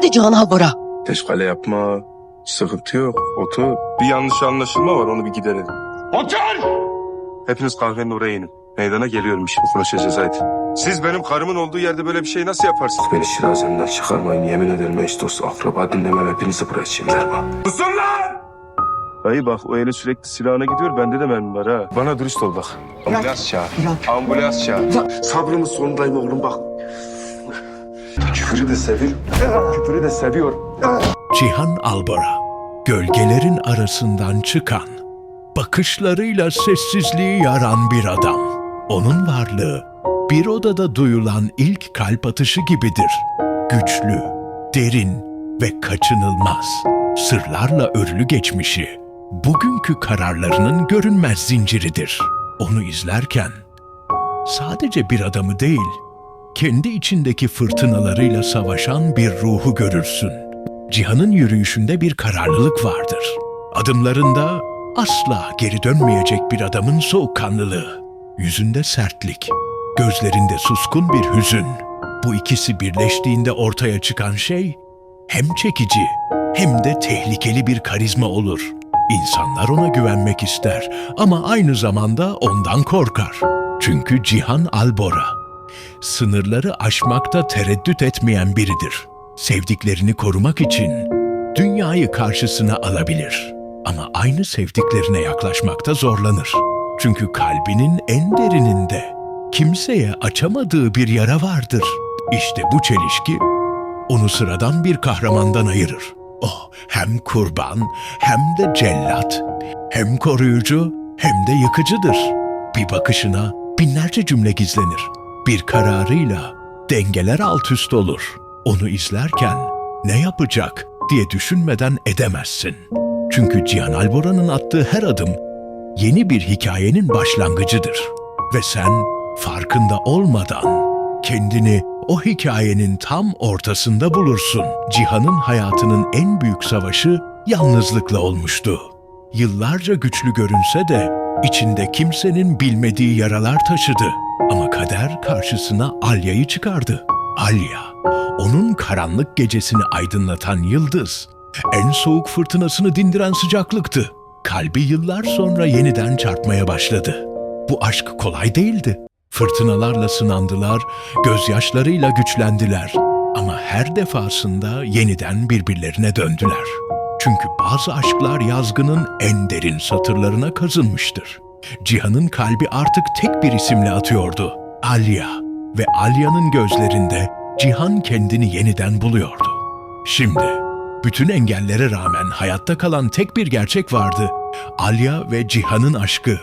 Hadi Cihan Albora. Teşkale yapma. Sıkıntı yok. Otur. Bir yanlış anlaşılma var onu bir giderelim. Otur! Hepiniz kahvenin oraya inin. Meydana geliyorum işimi konuşacağız hadi. Siz benim karımın olduğu yerde böyle bir şey nasıl yaparsınız? Beni şirazemden çıkarmayın. Yemin ederim eş dost akraba dinlemem hepinizi buraya çimlermem. Susun lan! Dayı bak o eli sürekli silahına gidiyor. Bende de mermi var ha. Bana dürüst ol bak. Ambulans çağır. Ambulans çağır. Sabrımın sonundayım oğlum bak. Küfürü de seviyor. Küfürü de seviyor. Cihan Albora, gölgelerin arasından çıkan, bakışlarıyla sessizliği yaran bir adam. Onun varlığı, bir odada duyulan ilk kalp atışı gibidir. Güçlü, derin ve kaçınılmaz. Sırlarla örülü geçmişi, bugünkü kararlarının görünmez zinciridir. Onu izlerken, sadece bir adamı değil, kendi içindeki fırtınalarıyla savaşan bir ruhu görürsün. Cihan'ın yürüyüşünde bir kararlılık vardır. Adımlarında asla geri dönmeyecek bir adamın soğukkanlılığı. Yüzünde sertlik, gözlerinde suskun bir hüzün. Bu ikisi birleştiğinde ortaya çıkan şey hem çekici hem de tehlikeli bir karizma olur. İnsanlar ona güvenmek ister ama aynı zamanda ondan korkar. Çünkü Cihan Albora sınırları aşmakta tereddüt etmeyen biridir. Sevdiklerini korumak için dünyayı karşısına alabilir. Ama aynı sevdiklerine yaklaşmakta zorlanır. Çünkü kalbinin en derininde kimseye açamadığı bir yara vardır. İşte bu çelişki onu sıradan bir kahramandan ayırır. O hem kurban hem de cellat, hem koruyucu hem de yıkıcıdır. Bir bakışına binlerce cümle gizlenir. Bir kararıyla dengeler alt üst olur. Onu izlerken ne yapacak diye düşünmeden edemezsin. Çünkü Cihan Albora'nın attığı her adım yeni bir hikayenin başlangıcıdır. Ve sen farkında olmadan kendini o hikayenin tam ortasında bulursun. Cihan'ın hayatının en büyük savaşı yalnızlıkla olmuştu. Yıllarca güçlü görünse de içinde kimsenin bilmediği yaralar taşıdı. Kader karşısına Alya'yı çıkardı. Alya, onun karanlık gecesini aydınlatan yıldız, en soğuk fırtınasını dindiren sıcaklıktı. Kalbi yıllar sonra yeniden çarpmaya başladı. Bu aşk kolay değildi. Fırtınalarla sınandılar, gözyaşlarıyla güçlendiler. Ama her defasında yeniden birbirlerine döndüler. Çünkü bazı aşklar yazgının en derin satırlarına kazınmıştır. Cihan'ın kalbi artık tek bir isimle atıyordu. Alya ve Alya'nın gözlerinde Cihan kendini yeniden buluyordu. Şimdi bütün engellere rağmen hayatta kalan tek bir gerçek vardı. Alya ve Cihan'ın aşkı.